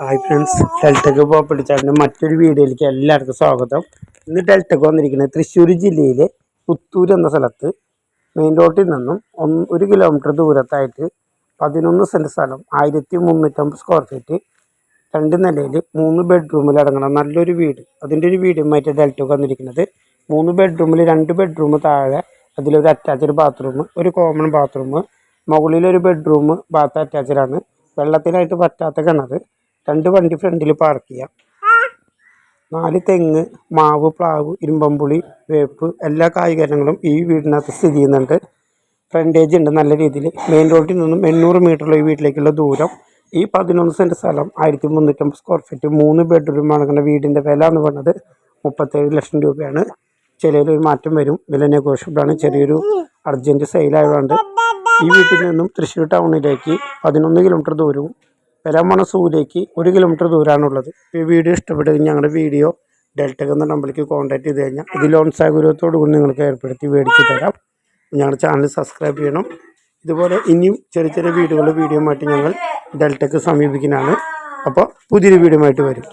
Hi friends ഡെൽറ്റക്ക് പോപ്പിടിച്ചാറിന്റെ മറ്റൊരു വീഡിയോയിലേക്ക് എല്ലാവർക്കും സ്വാഗതം. ഇന്ന് ഡെൽറ്റക്ക് വന്നിരിക്കുന്നത് തൃശ്ശൂർ ജില്ലയിലെ പുത്തൂർ എന്ന സ്ഥലത്ത് മെയിൻ റോഡിൽ നിന്നും ഒന്ന് ഒരു കിലോമീറ്റർ ദൂരത്തായിട്ട് പതിനൊന്ന് സെന്റ് സ്ഥലം ആയിരത്തി മുന്നൂറ്റമ്പത് സ്ക്വയർ ഫീറ്റ് രണ്ട് നിലയിൽ മൂന്ന് ബെഡ്റൂമിൽ അടങ്ങുന്ന നല്ലൊരു വീട്. അതിന്റെ ഒരു വീടുമായിട്ട് ഡെൽറ്റക്ക് വന്നിരിക്കുന്നത്. മൂന്ന് ബെഡ്റൂമിൽ രണ്ട് ബെഡ്റൂം താഴെ അതിലൊരു അറ്റാച്ച്ഡ് ബാത്റൂം ഒരു കോമൺ ബാത്റൂം മുകളിലൊരു ബെഡ്റൂം ബാത്ത് അറ്റാച്ച്ഡാണ് വെള്ളത്തിനായിട്ട് പറ്റാത്ത കിണർ രണ്ട് വണ്ടി ഫ്രണ്ടിൽ പാർക്ക് ചെയ്യാം. നാല് തെങ്ങ് മാവ് പ്ലാവ് ഇരുമ്പമ്പുളി വേപ്പ് എല്ലാ കായികരങ്ങളും ഈ വീടിനകത്ത് സ്ഥിതി ചെയ്യുന്നുണ്ട്. ഫ്രണ്ടേജ് ഉണ്ട് നല്ല രീതിയിൽ മെയിൻ റോഡിൽ നിന്നും എണ്ണൂറ് മീറ്ററുള്ള ഈ വീട്ടിലേക്കുള്ള ദൂരം ഈ പതിനൊന്ന് സെന്റ് സ്ഥലം ആയിരത്തി മുന്നൂറ്റമ്പത് സ്ക്വയർ ഫീറ്റ് മൂന്ന് ബെഡ്റൂം അടങ്ങുന്ന വീടിന്റെ വില എന്ന് പറഞ്ഞത്. മുപ്പത്തേഴ് ലക്ഷം രൂപയാണ്. ചിലയിലൊരു മാറ്റം വരും. വില നെഗോഷ്യബിളാണ് ചെറിയൊരു അർജന്റ് സെയിലായതുകൊണ്ട് ഈ വീട്ടിൽ നിന്നും തൃശ്ശൂർ ടൗണിലേക്ക് പതിനൊന്ന് കിലോമീറ്റർ ദൂരവും പെരാമണ സൂയിലേക്ക് ഒരു കിലോമീറ്റർ ദൂരമാണുള്ളത് ഈ വീഡിയോ ഇഷ്ടപ്പെട്ടെങ്കിൽ ഞങ്ങളുടെ വീഡിയോ ഡെൽറ്റക് എന്ന നമ്പറിലേക്ക് കോൺടാക്ട് ചെയ്ത് കഴിഞ്ഞാൽ ഇത് ലോൺ സൗകര്യത്തോടു കൂടി നിങ്ങൾക്ക് ഏർപ്പെടുത്തി മേടിച്ച് തരാം. ഞങ്ങളുടെ ചാനൽ സബ്സ്ക്രൈബ് ചെയ്യണം. ഇതുപോലെ ഇനിയും ചെറിയ ചെറിയ വീടുകളുടെ വീഡിയോ ആയിട്ട് ഞങ്ങൾ ഡെൽറ്റക്ക് സമീപിക്കുന്നതാണ്. അപ്പോൾ പുതിയൊരു വീഡിയോ ആയിട്ട് വരും.